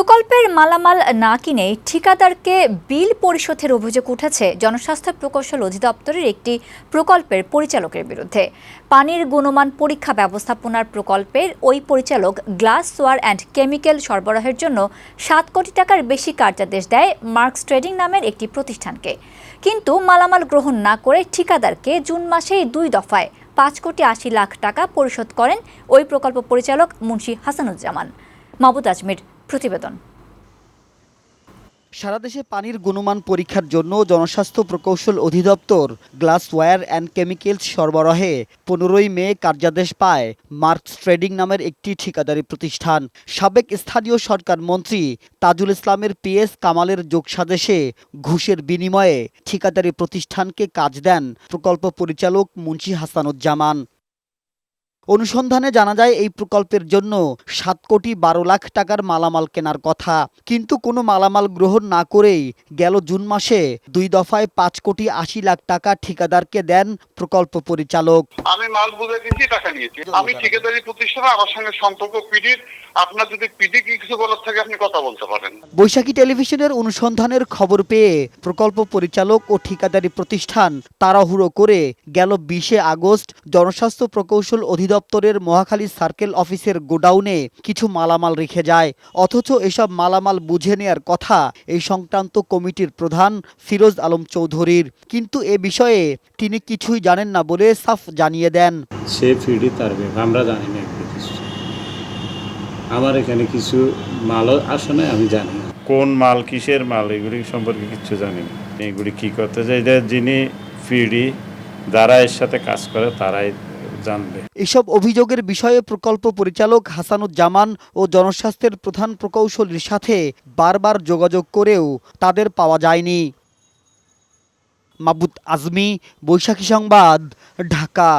প্রকল্পের মালামাল না কিনে ঠিকাদারকে বিল পরিশোধের অভিযোগ উঠেছে জনস্বাস্থ্য প্রকৌশল অধিদপ্তরের একটি প্রকল্পের পরিচালকের বিরুদ্ধে। পানির গুণমান পরীক্ষা ব্যবস্থাপনার প্রকল্পের ওই পরিচালক গ্লাস, সোয়ার অ্যান্ড কেমিক্যাল সরবরাহের জন্য সাত কোটি টাকার বেশি কার্যাদেশ দেয় মার্কস ট্রেডিং নামের একটি প্রতিষ্ঠানকে। কিন্তু মালামাল গ্রহণ না করে ঠিকাদারকে জুন মাসেই দুই দফায় পাঁচ কোটি আশি লাখ টাকা পরিশোধ করেন ওই প্রকল্প পরিচালক মুন্সি হাসানুজ্জামান। মাহবুদ আজমির প্রতিবেদন। সারা দেশে পানির গুণমান পরীক্ষার জন্য জনস্বাস্থ্য প্রকৌশল অধিদপ্তর গ্লাস ওয়্যার অ্যান্ড কেমিক্যালস সরবরাহে পনেরোই মে কার্যাদেশ পায় মার্কস ট্রেডিং নামের একটি ঠিকাদারি প্রতিষ্ঠান। সাবেক স্থানীয় সরকার মন্ত্রী তাজুল ইসলামের পিএস কামালের যোগসাদেশে ঘুষের বিনিময়ে ঠিকাদারি প্রতিষ্ঠানকে কাজ দেন প্রকল্প পরিচালক মুন্সি হাসানুজ্জামান। অনুসন্ধানে জানা যায় এই প্রকল্পের জন্য সাত কোটি বারো লাখ টাকার মালামাল কেনার কথা। কিন্তু কোনো মালামাল গ্রহণ না করেই গেল জুন মাসে দুই দফায় পাঁচ কোটি আশি লাখ টাকা ঠিকাদারকে দেন প্রকল্প পরিচালক। আমি মাল বুঝে দিয়েছি টাকা নিয়েছি। আমি ঠিকাদারি প্রতিষ্ঠানে আমার সঙ্গে সম্পর্ক পিডির আপনার যদি পিডি কিছু বলার থাকে আপনি কথা বলতে পারেন। বৈশাখী টেলিভিশনের অনুসন্ধানের খবর পেয়ে প্রকল্প পরিচালক ও ঠিকাদারি প্রতিষ্ঠান তাড়াহুড়ো করে গেল বিশে আগস্ট জনস্বাস্থ্য প্রকৌশল অধিদপ্তরের মহাখালী সার্কেল অফিসের গোডাউনে কিছু মালামাল রেখে যায়। অথচ এসব মালামাল বুঝে নেয়ার কথা এই সংক্রান্ত কমিটির প্রধান ফিরোজ আলম চৌধুরীর। কিন্তু এ বিষয়ে তিনি কিছুই জানেন না বলে সাফ জানিয়ে দেন। সে ফিডি তার আমরা জানি না আমার এখানে কিছু মালও আসে না আমি জানি কোন মাল কিসের মাল এগুলি সম্পর্কে কিছু জানি না। এগুলি কি করতে চাই? যিনি ফিডি যারা এর সাথে কাজ করে তারাই জানবে। এসব অভিযোগের বিষয়ে প্রকল্প পরিচালক হাসানুজ্জামান ও জনস্বাস্থ্যের প্রধান প্রকৌশলীর সাথে বারবার যোগাযোগ করেও তাদের পাওয়া যায়নি। মাবুত আজমি, বৈশাখী সংবাদ, ঢাকা।